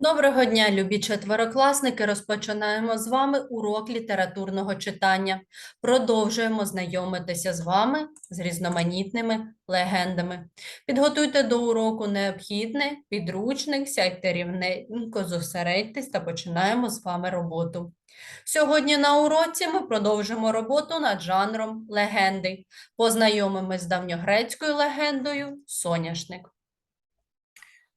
Доброго дня, любі четверокласники. Розпочинаємо з вами урок літературного читання. Продовжуємо знайомитися з вами з різноманітними легендами. Підготуйте до уроку необхідне, підручник, сядьте рівненько, зосередьтесь та починаємо з вами роботу. Сьогодні на уроці ми продовжимо роботу над жанром легенди. Познайомимось з давньогрецькою легендою Соняшник.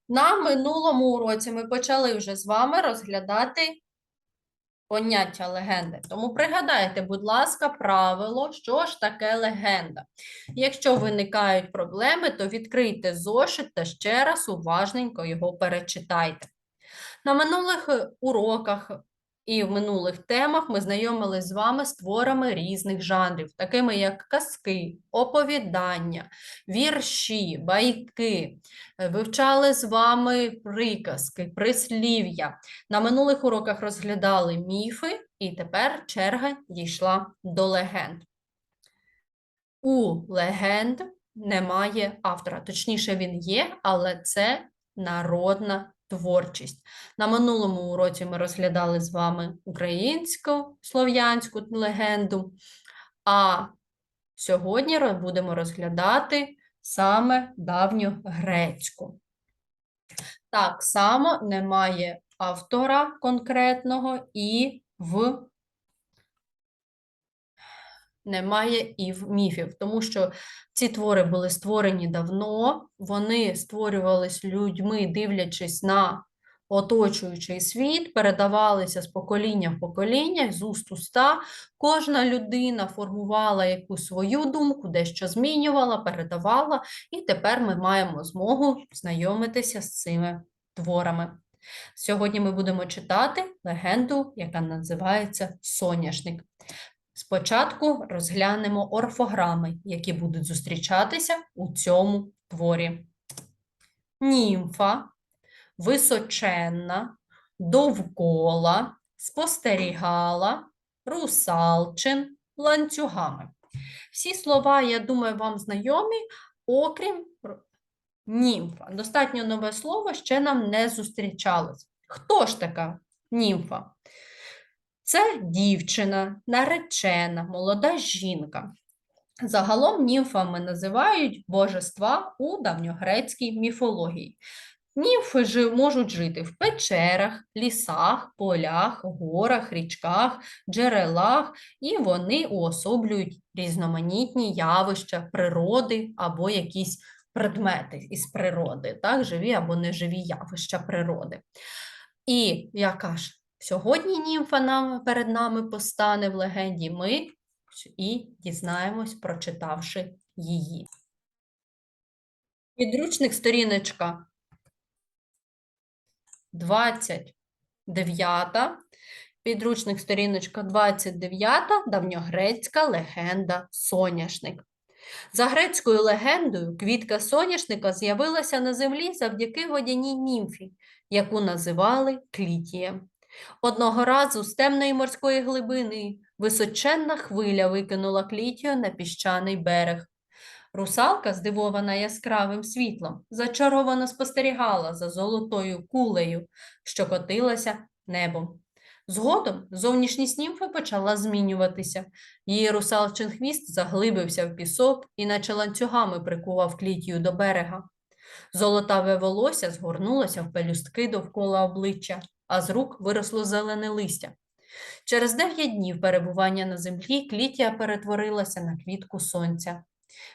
На минулому уроці ми почали вже з вами розглядати поняття легенди. Тому пригадайте, будь ласка, правило, що ж таке легенда. Якщо виникають проблеми, то відкрийте зошит та ще раз уважненько його перечитайте. На минулих уроках і в минулих темах ми знайомились з вами з творами різних жанрів, такими як казки, оповідання, вірші, байки. Е, Вивчали з вами приказки, прислів'я. На минулих уроках розглядали міфи, і тепер черга дійшла до легенд. У легенд немає автора, точніше, він є, але це народна творчість. На минулому уроці ми розглядали з вами українську слов'янську легенду, а сьогодні будемо розглядати саме давню грецьку. Так само немає автора конкретного і в немає і в міфів, тому що ці твори були створені давно, вони створювались людьми, дивлячись на оточуючий світ, передавалися з покоління в покоління, з уст уста. Кожна людина формувала якусь свою думку, дещо змінювала, передавала, і тепер ми маємо змогу знайомитися з цими творами. Сьогодні ми будемо читати легенду, яка називається Соняшник. Спочатку розглянемо орфограми, які будуть зустрічатися у цьому творі. Німфа, височенна, довкола, спостерігала, русалчин, ланцюгами. Всі слова, я думаю, вам знайомі, окрім німфа. Достатньо нове слово ще нам не зустрічалось. Хто ж така німфа? Це дівчина, наречена, молода жінка. Загалом німфами називають божества у давньогрецькій міфології. Німфи жи- можуть жити в печерах, лісах, полях, горах, річках, джерелах, і вони уособлюють різноманітні явища природи або якісь предмети із природи, так, живі або неживі явища природи. І яка ж сьогодні німфа нам перед нами постане в легенді, ми і дізнаємось, прочитавши її. Підручник сторіночка 29. Підручник сторіночка 29, давньогрецька легенда Соняшник. За грецькою легендою, квітка соняшника з'явилася на землі завдяки водяній німфі, яку називали Клітієм. Одного разу з темної морської глибини височенна хвиля викинула Клітію на піщаний берег. Русалка, здивована яскравим світлом, зачаровано спостерігала за золотою кулею, що котилася небом. Згодом зовнішність німфи почала змінюватися. Її русалчин хвіст заглибився в пісок і наче ланцюгами прикував клітію до берега. Золотаве волосся згорнулося в пелюстки довкола обличчя, а з рук виросло зелене листя. Через дев'ять днів перебування на землі клітія перетворилася на квітку сонця.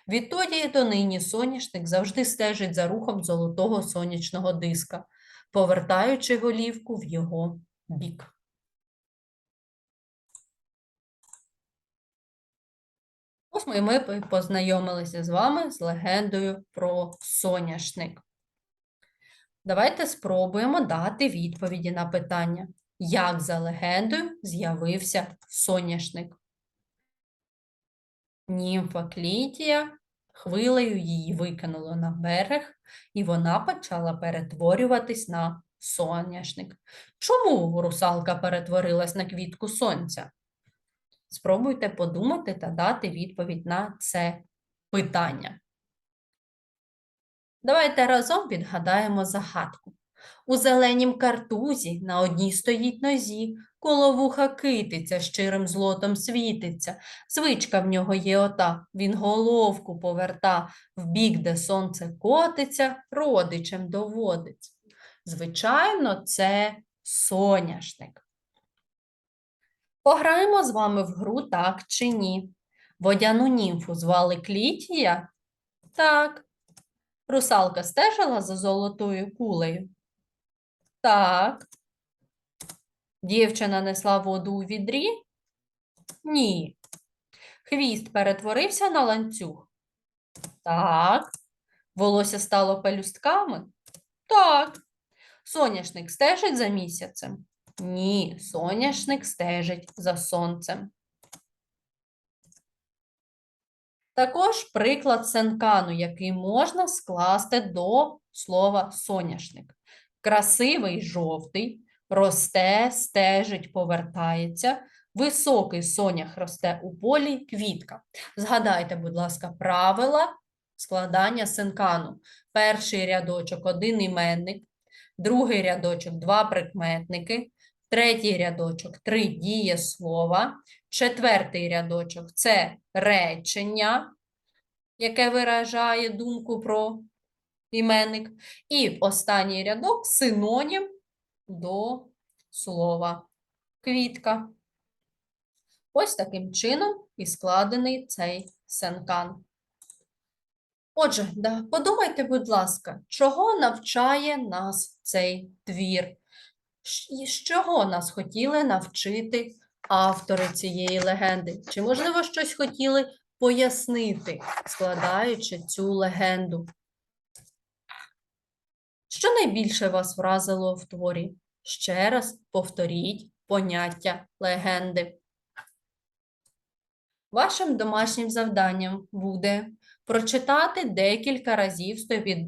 Відтоді і донині соняшник завжди стежить за рухом золотого сонячного диска, повертаючи голівку в його бік. Ось ми, ми познайомилися з вами з легендою про соняшник. Давайте спробуємо дати відповіді на питання, як за легендою з'явився соняшник. Німфа Клітія хвилею її викинуло на берег, і вона почала перетворюватись на соняшник. Чому русалка перетворилась на квітку сонця? Спробуйте подумати та дати відповідь на це питання. Давайте разом відгадаємо загадку. У зеленім картузі на одній стоїть нозі, коло вуха китиця щирим злотом світиться. Звичка в нього є ота, він головку поверта, в бік, де сонце котиться, родичем доводить. Звичайно, це соняшник. Пограємо з вами в гру так чи ні. Водяну німфу звали Клітія? Так. Русалка стежила за золотою кулею? Так. Дівчина несла воду у відрі? Ні. Хвіст перетворився на ланцюг? Так. Волосся стало пелюстками? Так. Соняшник стежить за місяцем? Ні, соняшник стежить за сонцем. Також приклад сенкану, який можна скласти до слова соняшник. Красивий жовтий, росте, стежить, повертається. Високий сонях росте у полі квітка. Згадайте, будь ласка, правила складання сенкану. Перший рядочок один іменник, другий рядочок два прикметники, третій рядочок три дієслова, четвертий рядочок це речення, яке виражає думку про іменник, і останній рядок синонім до слова квітка. Ось таким чином і складений цей сенкан. Отже, подумайте, будь ласка, чого навчає нас цей твір? З чого нас хотіли навчити автори цієї легенди? Чи, можливо, щось хотіли пояснити, складаючи цю легенду? Що найбільше вас вразило в творі? Ще раз повторіть поняття легенди. Вашим домашнім завданням буде прочитати декілька разів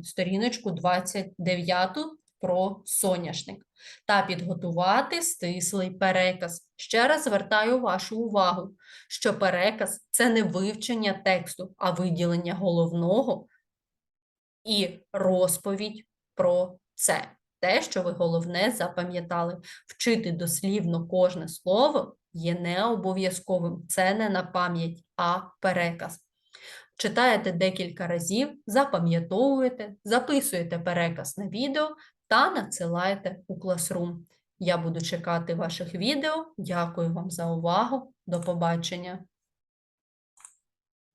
сторіночку 29 про соняшник та підготувати стислий переказ. Ще раз звертаю вашу увагу, що переказ це не вивчення тексту, а виділення головного і розповідь про це. Те, що ви головне запам'ятали. Вчити дослівно кожне слово є не обов'язковим. Це не на пам'ять, а переказ. Читаєте декілька разів, запам'ятовуєте, записуєте переказ на відео та надсилайте у Classroom. Я буду чекати ваших відео. Дякую вам за увагу. До побачення!